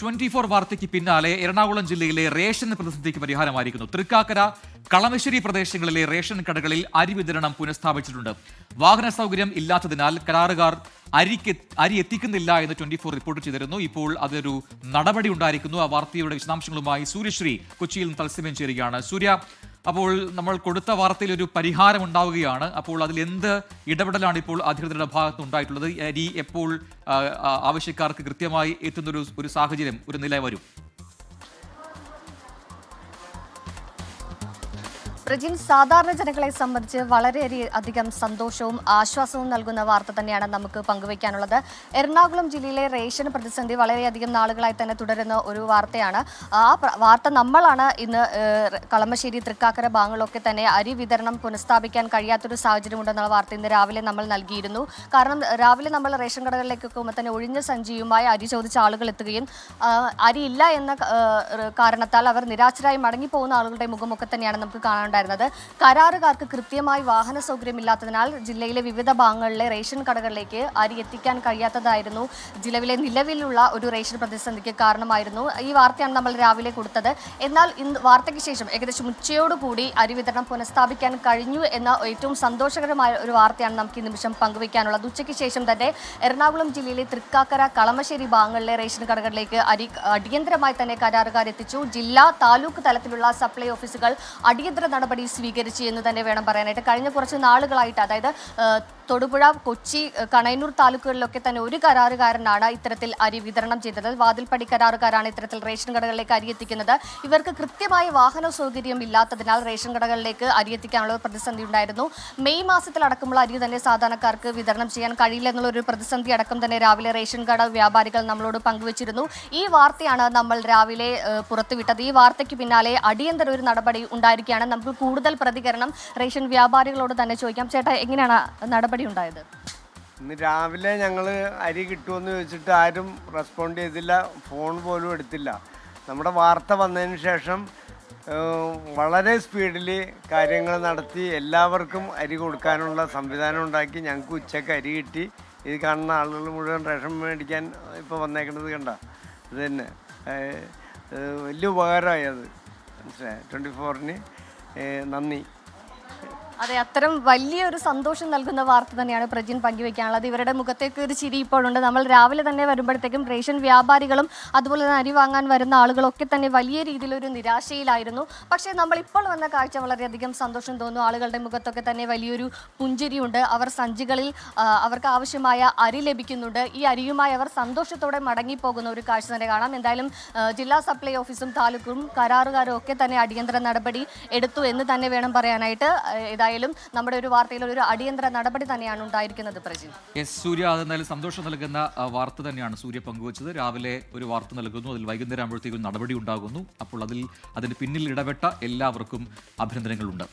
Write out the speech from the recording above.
Twenty four വാർത്തയ്ക്ക് പിന്നാലെ എറണാകുളം ജില്ലയിലെ റേഷൻ പ്രതിസന്ധിക്ക് പരിഹാരമായിരിക്കുന്നു. തൃക്കാക്കര കളമശ്ശേരി പ്രദേശങ്ങളിലെ റേഷൻ കടകളിൽ അരി വിതരണം പുനഃസ്ഥാപിച്ചിട്ടുണ്ട്. വാഹന സൗകര്യം ഇല്ലാത്തതിനാൽ കരാറുകാർ അരിക്ക് അരി എത്തിക്കുന്നില്ല എന്ന് ട്വന്റി ഫോർ റിപ്പോർട്ട് ചെയ്തിരുന്നു. ഇപ്പോൾ അതൊരു നടപടി ഉണ്ടായിരിക്കുന്നു. ആ വാർത്തയുടെ വിശദാംശങ്ങളുമായി സൂര്യശ്രീ കൊച്ചിയിൽ തത്സമയം ചേരുകയാണ്. സൂര്യ അപ്പോൾ നമ്മൾ കൊടുത്ത വാർത്തയിൽ ഒരു പരിഹാരം ഉണ്ടാവുകയാണ്. അപ്പോൾ അതിൽ എന്ത് ഇടപെടലാണ് ഇപ്പോൾ അധികൃതരുടെ ഭാഗത്ത് ഉണ്ടായിട്ടുള്ളത്? അരി എപ്പോൾ ആവശ്യക്കാർക്ക് കൃത്യമായി എത്തുന്നൊരു ഒരു സാഹചര്യം ഒരു നില വരും പ്രജിൻ സാധാരണ ജനങ്ങളെ സംബന്ധിച്ച് വളരെ അധികം സന്തോഷവും ആശ്വാസവും നൽകുന്ന വാർത്ത തന്നെയാണ് നമുക്ക് പങ്കുവയ്ക്കാനുള്ളത്. എറണാകുളം ജില്ലയിലെ റേഷൻ പ്രതിസന്ധി വളരെയധികം നാളുകളായി തന്നെ തുടരുന്ന ഒരു വാർത്തയാണ്. ആ വാർത്ത നമ്മളാണ് ഇന്ന് കളമശ്ശേരി തൃക്കാക്കര ഭാഗങ്ങളൊക്കെ തന്നെ അരി വിതരണം പുനഃസ്ഥാപിക്കാൻ കഴിയാത്തൊരു സാഹചര്യമുണ്ടെന്നുള്ള വാർത്ത ഇന്ന് രാവിലെ നമ്മൾ നൽകിയിരുന്നു. കാരണം രാവിലെ നമ്മൾ റേഷൻ കടകളിലേക്കൊക്കെ തന്നെ ഒഴിഞ്ഞ സഞ്ചിയുമായി അരി ചോദിച്ച ആളുകൾ എത്തുകയും അരി ഇല്ല എന്ന കാരണത്താൽ അവർ നിരാശരായി മടങ്ങിപ്പോകുന്ന ആളുകളുടെ മുഖമൊക്കെ തന്നെയാണ് നമുക്ക് കാണാനുണ്ടായിരുന്നത് കരാറുകാർക്ക് കൃത്യമായി വാഹന സൗകര്യമില്ലാത്തതിനാൽ ജില്ലയിലെ വിവിധ ഭാഗങ്ങളിലെ റേഷൻ കടകളിലേക്ക് അരി എത്തിക്കാൻ കഴിയാത്തതായിരുന്നു. ജില്ലയിലെ നിലവിലുള്ള ഒരു റേഷൻ പ്രതിസന്ധിക്ക് കാരണമായിരുന്നു ഈ വാർത്തയാണ് നമ്മൾ രാവിലെ കൊടുത്തത്. എന്നാൽ ഇന്ന് വാർത്തയ്ക്ക് ശേഷം ഏകദേശം ഉച്ചയോടുകൂടി അരി വിതരണം പുനഃസ്ഥാപിക്കാൻ കഴിഞ്ഞു എന്ന ഏറ്റവും സന്തോഷകരമായ ഒരു വാർത്തയാണ് നമുക്ക് ഈ നിമിഷം പങ്കുവയ്ക്കാനുള്ളത്. ഉച്ചയ്ക്ക് ശേഷം തന്നെ എറണാകുളം ജില്ലയിലെ തൃക്കാക്കര കളമശ്ശേരി ഭാഗങ്ങളിലെ റേഷൻ കടകളിലേക്ക് അരി അടിയന്തരമായി തന്നെ കരാറുകാർ എത്തിച്ചു ജില്ലാ താലൂക്ക് തലത്തിലുള്ള സപ്ലൈ ഓഫീസുകൾ അടിയന്തര നടപടി സ്വീകരിച്ചു എന്ന് തന്നെ വേണം പറയാനായിട്ട്. കഴിഞ്ഞ കുറച്ച് നാളുകളായിട്ട് അതായത് തൊടുപുഴ കൊച്ചി കണയന്നൂർ താലൂക്കുകളിലൊക്കെ തന്നെ ഒരു കരാറുകാരനാണ് ഇത്തരത്തിൽ അരി വിതരണം ചെയ്തത്. വാതിൽപ്പടി കരാറുകാരാണ് ഇത്തരത്തിൽ റേഷൻ കടകളിലേക്ക് അരി എത്തിക്കുന്നത്. ഇവർക്ക് കൃത്യമായ വാഹന സൗകര്യം ഇല്ലാത്തതിനാൽ റേഷൻ കടകളിലേക്ക് അരി എത്തിക്കാനുള്ള പ്രതിസന്ധി ഉണ്ടായിരുന്നു. മെയ് മാസത്തിൽ അടക്കമുള്ള അരി തന്നെ സാധാരണക്കാർക്ക് വിതരണം ചെയ്യാൻ കഴിയില്ല എന്നുള്ള ഒരു പ്രതിസന്ധി അടക്കം തന്നെ രാവിലെ റേഷൻ കട വ്യാപാരികൾ നമ്മളോട് പങ്കുവച്ചിരുന്നു. ഈ വാർത്തയാണ് നമ്മൾ രാവിലെ പുറത്തുവിട്ടത്. ഈ വാർത്തയ്ക്ക് പിന്നാലെ അടിയന്തര ഒരു നടപടി ഉണ്ടായിരിക്കുകയാണ്. നമുക്ക് കൂടുതൽ പ്രതികരണം റേഷൻ വ്യാപാരികളോട് തന്നെ ചോദിക്കാം. ചേട്ടാ എങ്ങനെയാണ് നടപടി ഉണ്ടായത്? ഇന്ന് രാവിലെ ഞങ്ങൾ അരി കിട്ടുമെന്ന് ചോദിച്ചിട്ട് ആരും റെസ്പോണ്ട് ചെയ്തില്ല. ഫോൺ പോലും എടുത്തില്ല. നമ്മുടെ വാർത്ത വന്നതിന് ശേഷം വളരെ സ്പീഡിൽ കാര്യങ്ങൾ നടത്തി എല്ലാവർക്കും അരി കൊടുക്കാനുള്ള സംവിധാനം ഉണ്ടാക്കി ഞങ്ങൾക്ക് ഉച്ചയ്ക്ക് അരി കിട്ടി. ഇത് കാണുന്ന ആളുകൾ മുഴുവൻ റേഷൻ മേടിക്കാൻ ഇപ്പോൾ വന്നേക്കുന്നത് കണ്ട ഇത് തന്നെ. വലിയ ഉപകാരമായി അത്. മനസ്സിലായി? ട്വന്റി ഫോറിന് നന്ദി അതെ അത്തരം വലിയൊരു സന്തോഷം നൽകുന്ന വാർത്ത തന്നെയാണ് പ്രജിൻ പങ്കുവെക്കാനുള്ളത്. ഇവരുടെ മുഖത്തേക്ക് ഒരു ചിരി ഇപ്പോഴുണ്ട്. നമ്മൾ രാവിലെ തന്നെ വരുമ്പോഴത്തേക്കും റേഷൻ വ്യാപാരികളും അതുപോലെ തന്നെ അരി വാങ്ങാൻ വരുന്ന ആളുകളൊക്കെ തന്നെ വലിയ രീതിയിലൊരു നിരാശയിലായിരുന്നു. പക്ഷേ നമ്മൾ ഇപ്പോൾ വന്ന കാഴ്ച വളരെയധികം സന്തോഷം തോന്നുന്നു. ആളുകളുടെ മുഖത്തൊക്കെ തന്നെ വലിയൊരു പുഞ്ചിരിയുണ്ട്. അവർ സഞ്ചികളിൽ അവർക്ക് ആവശ്യമായ അരി ലഭിക്കുന്നുണ്ട്. ഈ അരിയുമായി അവർ സന്തോഷത്തോടെ മടങ്ങിപ്പോകുന്ന ഒരു കാഴ്ച തന്നെ കാണാം. എന്തായാലും ജില്ലാ സപ്ലൈ ഓഫീസും താലൂക്കും കരാറുകാരും ഒക്കെ തന്നെ അടിയന്തര നടപടി എടുത്തു എന്ന് തന്നെ വേണം പറയാനായിട്ട്. ആ, ഏതായാലും നമ്മുടെ ഒരു വാർത്തയിൽ ഒരു അടിയന്തര നടപടി തന്നെയാണ് ഉണ്ടായിരിക്കുന്നത് പ്രജിൻ. എസ് സൂര്യ അത് എന്തായാലും സന്തോഷം നൽകുന്ന വാർത്ത തന്നെയാണ് സൂര്യ പങ്കുവച്ചത്. രാവിലെ ഒരു വാർത്ത നൽകുന്നു. അതിൽ വൈകുന്നേരം ആകുമ്പോഴത്തേക്കും നടപടി ഉണ്ടാകുന്നു. അപ്പോൾ അതിൽ അതിന് പിന്നിൽ ഇടപെട്ട എല്ലാവർക്കും അഭിനന്ദനങ്ങളുണ്ട്.